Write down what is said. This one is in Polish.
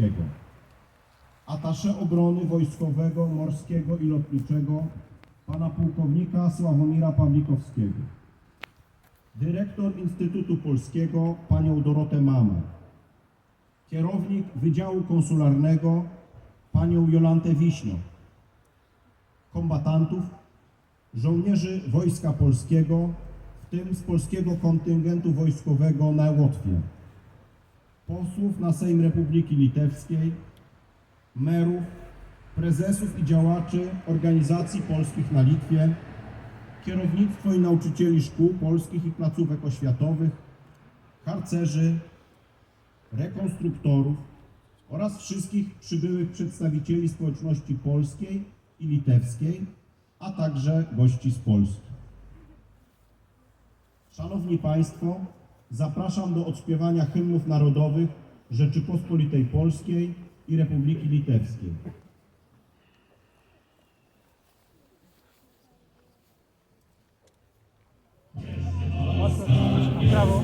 Polskiego. Atasze obrony wojskowego, morskiego i lotniczego pana pułkownika Sławomira Pawlikowskiego. Dyrektor Instytutu Polskiego panią Dorotę Mamę. Kierownik Wydziału Konsularnego panią Jolantę Wiśnią. Kombatantów, żołnierzy Wojska Polskiego, w tym z polskiego kontyngentu wojskowego na Łotwie, posłów na Sejm Republiki Litewskiej, merów, prezesów i działaczy organizacji polskich na Litwie, kierownictwo i nauczycieli szkół polskich i placówek oświatowych, harcerzy, rekonstruktorów oraz wszystkich przybyłych przedstawicieli społeczności polskiej i litewskiej, a także gości z Polski. Szanowni Państwo, zapraszam do odśpiewania hymnów narodowych Rzeczypospolitej Polskiej i Republiki Litewskiej. Brawo.